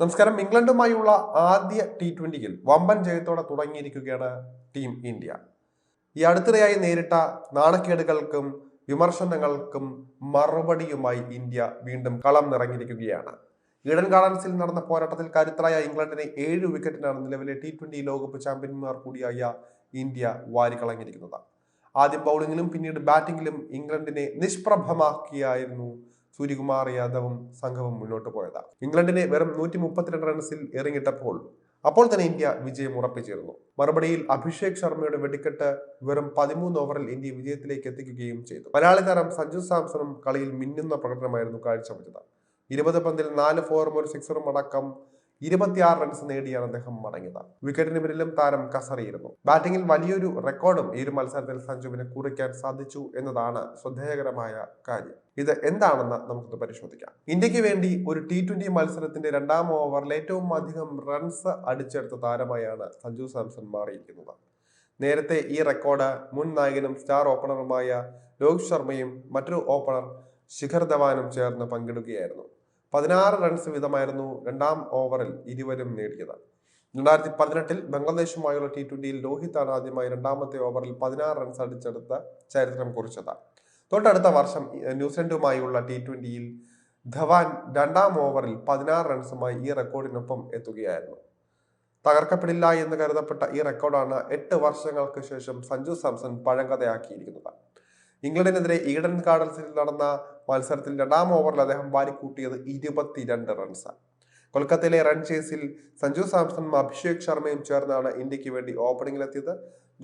നമസ്കാരം. ഇംഗ്ലണ്ടുമായുള്ള ആദ്യ ടി ട്വന്റിയിൽ വമ്പൻ ജയത്തോടെ തുടങ്ങിയിരിക്കുകയാണ് ടീം ഇന്ത്യ ഈ അടുത്തിടെയായി നേരിട്ട നാണക്കേടുകൾക്കും വിമർശനങ്ങൾക്കും മറുപടിയുമായി ഇന്ത്യ വീണ്ടും കളം നിറങ്ങിയിരിക്കുകയാണ് ഈഡൻ ഗാർഡൻസിൽ നടന്ന പോരാട്ടത്തിൽ കരുത്തരായ ഇംഗ്ലണ്ടിനെ ഏഴ് വിക്കറ്റിനാണ് നിലവിലെ ടി ട്വന്റി ലോകകപ്പ് ചാമ്പ്യന്മാർ കൂടിയായ ഇന്ത്യ വാരിക്കളഞ്ഞിരിക്കുന്നത്. ആദ്യം ബൗളിങ്ങിലും പിന്നീട് ബാറ്റിംഗിലും ഇംഗ്ലണ്ടിനെ നിഷ്പ്രഭമാക്കിയായിരുന്നു സൂര്യകുമാർ യാദവും സംഘവും മുന്നോട്ട് പോയത്. ഇംഗ്ലണ്ടിനെ വെറും നൂറ്റി മുപ്പത്തിരണ്ട് റൺസിൽ എറിഞ്ഞിട്ടപ്പോൾ അപ്പോൾ തന്നെ ഇന്ത്യ വിജയം ഉറപ്പിച്ചിരുന്നു. മറുപടിയിൽ അഭിഷേക് ശർമ്മയുടെ വെടിക്കെട്ട് വെറും പതിമൂന്ന് ഓവറിൽ ഇന്ത്യ വിജയത്തിലേക്ക് എത്തിക്കുകയും ചെയ്തു. മലയാളി താരം സഞ്ജു സാംസണും കളിയിൽ മിന്നുന്ന പ്രകടനമായിരുന്നു കാഴ്ചവെച്ചത്. ഇരുപത് പന്തിൽ നാല് ഫോറും ഒരു സിക്സറും അടക്കം ഇരുപത്തിയാറ് റൺസ് നേടിയാണ് അദ്ദേഹം മടങ്ങിയത്. വിക്കറ്റിന് പിന്നിലും താരം കസറിയിരുന്നു. ബാറ്റിംഗിൽ വലിയൊരു റെക്കോർഡും ഈ ഒരു മത്സരത്തിൽ സഞ്ജുവിന് കുറിക്കാൻ സാധിച്ചു എന്നതാണ് ശ്രദ്ധേയകരമായ കാര്യം. ഇത് എന്താണെന്ന് നമുക്കിത് പരിശോധിക്കാം. ഇന്ത്യയ്ക്ക് വേണ്ടി ഒരു ടി ട്വന്റി മത്സരത്തിന്റെ രണ്ടാം ഓവറിൽ ഏറ്റവും അധികം റൺസ് അടിച്ചെടുത്ത താരമായാണ് സഞ്ജു സാംസൺ മാറിയിരിക്കുന്നത്. നേരത്തെ ഈ റെക്കോർഡ് മുൻ നായകനും സ്റ്റാർ ഓപ്പണറുമായ രോഹിത് ശർമ്മയും മറ്റൊരു ഓപ്പണർ ശിഖർ ധവാനും ചേർന്ന് പങ്കിടുകയായിരുന്നു. പതിനാറ് റൺസ് വീതമായിരുന്നു രണ്ടാം ഓവറിൽ ഇരുവരും നേടിയത്. രണ്ടായിരത്തി പതിനെട്ടിൽ ബംഗ്ലാദേശുമായുള്ള ടി ട്വന്റിയിൽ രോഹിത്താണ് ആദ്യമായി രണ്ടാമത്തെ ഓവറിൽ പതിനാറ് റൺസ് അടിച്ചെടുത്ത ചരിത്രം കുറിച്ചത്. തൊട്ടടുത്ത വർഷം ന്യൂസിലൻഡുമായുള്ള ടി ട്വന്റിയിൽ ധവാൻ രണ്ടാം ഓവറിൽ പതിനാറ് റൺസുമായി ഈ റെക്കോർഡിനൊപ്പം എത്തുകയായിരുന്നു. തകർക്കപ്പെടില്ല എന്ന് കരുതപ്പെട്ട ഈ റെക്കോർഡാണ് എട്ട് വർഷങ്ങൾക്ക് ശേഷം സഞ്ജു സാംസൺ പഴങ്കഥയാക്കിയിരിക്കുന്നത്. ഇംഗ്ലണ്ടിനെതിരെ ഈഡൻ ഗാർഡൻസിൽ നടന്ന മത്സരത്തിൽ രണ്ടാം ഓവറിൽ അദ്ദേഹം വാരിക്കൂട്ടിയത് ഇരുപത്തിരണ്ട് റൺസാണ്. കൊൽക്കത്തയിലെ റൺ ചേസിൽ സഞ്ജു സാംസണും അഭിഷേക് ശർമ്മയും ചേർന്നാണ് ഇന്ത്യയ്ക്ക് വേണ്ടി ഓപ്പണിംഗിലെത്തിയത്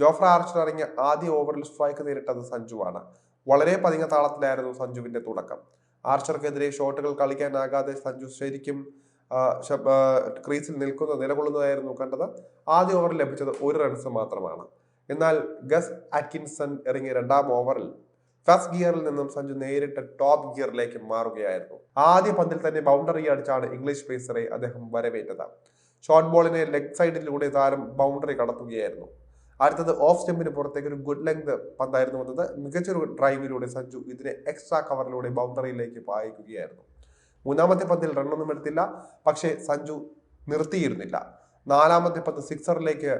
ജോഫ്ര ആർച്ചർ ഇറങ്ങിയ ആദ്യ ഓവറിൽ സ്ട്രൈക്ക് നേരിട്ടത് സഞ്ജുവാണ്. വളരെ പതിങ്ങ താളത്തിലായിരുന്നു സഞ്ജുവിന്റെ തുടക്കം. ആർച്ചർക്കെതിരെ ഷോട്ടുകൾ കളിക്കാനാകാതെ സഞ്ജു ശരിക്കും ക്രീസിൽ നിൽക്കുന്ന നിലകൊള്ളുന്നതായിരുന്നു കണ്ടത്. ആദ്യ ഓവറിൽ ലഭിച്ചത് ഒരു റൺസ് മാത്രമാണ്. എന്നാൽ ഗസ് അറ്റ്കിൻസൺ ഇറങ്ങിയ രണ്ടാം ഓവറിൽ ഫസ്റ്റ് ഗിയറിൽ നിന്നും സഞ്ജു നേരിട്ട് ടോപ്പ് ഗിയറിലേക്ക് മാറുകയായിരുന്നു. ആദ്യ പന്തിൽ തന്നെ ബൗണ്ടറി അടിച്ചാണ് ഇംഗ്ലീഷ് പേസറെ അദ്ദേഹം വരവേറ്റത്. ഷോർട്ട് ബോളിനെ ലെഗ് സൈഡിലൂടെ താരം ബൗണ്ടറി കടത്തുകയായിരുന്നു. അടുത്തത് ഓഫ് സ്റ്റെമ്പിന് പുറത്തേക്ക് ഒരു ഗുഡ് ലെങ്ത് പന്തായിരുന്നു വന്നത്. മികച്ചൊരു ഡ്രൈവിലൂടെ സഞ്ജു ഇതിനെ എക്സ്ട്രാ കവറിലൂടെ ബൗണ്ടറിയിലേക്ക് പായിക്കുകയായിരുന്നു. മൂന്നാമത്തെ പന്തിൽ റണ്ണൊന്നും എടുത്തില്ല. പക്ഷേ സഞ്ജു നിർത്തിയിരുന്നില്ല. നാലാമത്തെ പന്ത് സിക്സറിലേക്ക്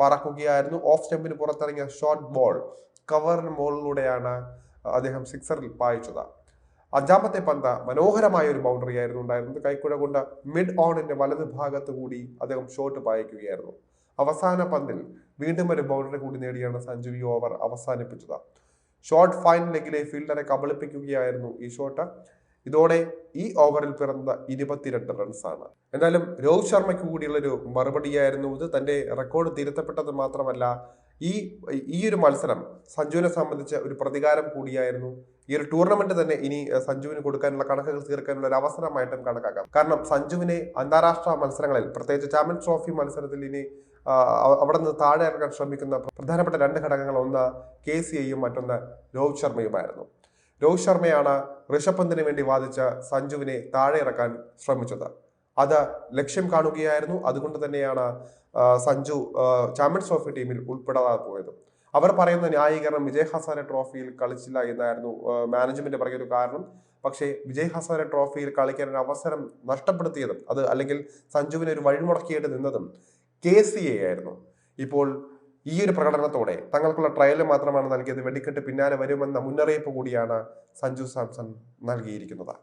പറക്കുകയായിരുന്നു. ഓഫ് സ്റ്റെമ്പിന് പുറത്തിറങ്ങിയ ഷോർട്ട് ബോൾ കവറിന് മുകളിലൂടെയാണ് അദ്ദേഹം സിക്സറിൽ പായിച്ചത്. അഞ്ചാമത്തെ പന്ത മനോഹരമായ ഒരു ബൗണ്ടറി ആയിരുന്നു ഉണ്ടായിരുന്നത്. കൈക്കുഴ കൊണ്ട് മിഡ് ഓണിന്റെ വലത് ഭാഗത്ത് കൂടി അദ്ദേഹം ഷോട്ട് പായിക്കുകയായിരുന്നു. അവസാന പന്തിൽ വീണ്ടും ഒരു ബൗണ്ടറി കൂടി നേടിയാണ് സഞ്ജു ഈ ഓവർ അവസാനിപ്പിച്ചത്. ഷോർട്ട് ഫൈൻ ഫീൽഡറെ കബളിപ്പിക്കുകയായിരുന്നു ഈ ഷോട്ട് ഇതോടെ ഈ ഓവറിൽ പിറന്ന ഇരുപത്തിരണ്ട് റൺസാണ് എന്നാലും രോഹിത് ശർമ്മയ്ക്ക് കൂടിയുള്ളൊരു മറുപടിയായിരുന്നു ഇത്. തന്റെ റെക്കോർഡ് തിരുത്തപ്പെട്ടത് മാത്രമല്ല ഈ ഈ ഒരു മത്സരം സഞ്ജുവിനെ സംബന്ധിച്ച ഒരു പ്രതികാരം കൂടിയായിരുന്നു. ഈ ഒരു ടൂർണമെന്റ് തന്നെ ഇനി സഞ്ജുവിന് കൊടുക്കാനുള്ള കണക്കുകൾ തീർക്കാനുള്ള ഒരു അവസരമായിട്ടും കണക്കാക്കാം. കാരണം സഞ്ജുവിനെ അന്താരാഷ്ട്ര മത്സരങ്ങളിൽ പ്രത്യേകിച്ച് ചാമ്പ്യൻസ് ട്രോഫി മത്സരത്തിൽ ഇനി അവിടെ നിന്ന് താഴെ ഇറക്കാൻ ശ്രമിക്കുന്ന പ്രധാനപ്പെട്ട രണ്ട് ഘടകങ്ങൾ ഒന്ന് കെ സി ഐയും മറ്റൊന്ന് രോഹിത് ശർമ്മയുമായിരുന്നു. രോഹിത് ശർമ്മയാണ് ഋഷഭ് പന്തിന് വേണ്ടി വാദിച്ച സഞ്ജുവിനെ താഴെ ഇറക്കാൻ ശ്രമിച്ചത്. അത് ലക്ഷ്യം കാണുകയായിരുന്നു. അതുകൊണ്ട് തന്നെയാണ് സഞ്ജു ചാമ്പ്യൻസ് ട്രോഫി ടീമിൽ ഉൾപ്പെടാതെ പോയത്. അവർ പറയുന്ന ന്യായീകരണം വിജയ് ഹസാരെ ട്രോഫിയിൽ കളിച്ചില്ല എന്നായിരുന്നു മാനേജ്മെന്റ് പറയുന്ന ഒരു കാരണം. പക്ഷേ വിജയ് ഹസാരെ ട്രോഫിയിൽ കളിക്കാൻ ഒരു അവസരം നഷ്ടപ്പെടുത്തിയതും അത് അല്ലെങ്കിൽ സഞ്ജുവിനെ ഒരു വഴിമുടക്കിയിട്ട് നിന്നതും കെ സി എ ആയിരുന്നു. ഇപ്പോൾ ഈ ഒരു പ്രകടനത്തോടെ തങ്ങൾക്കുള്ള ട്രയൽ മാത്രമാണ് നൽകിയത് വെടിക്കെട്ട് പിന്നാലെ വരുമെന്ന മുന്നറിയിപ്പ് കൂടിയാണ് സഞ്ജു സാംസൺ നൽകിയിരിക്കുന്നത്.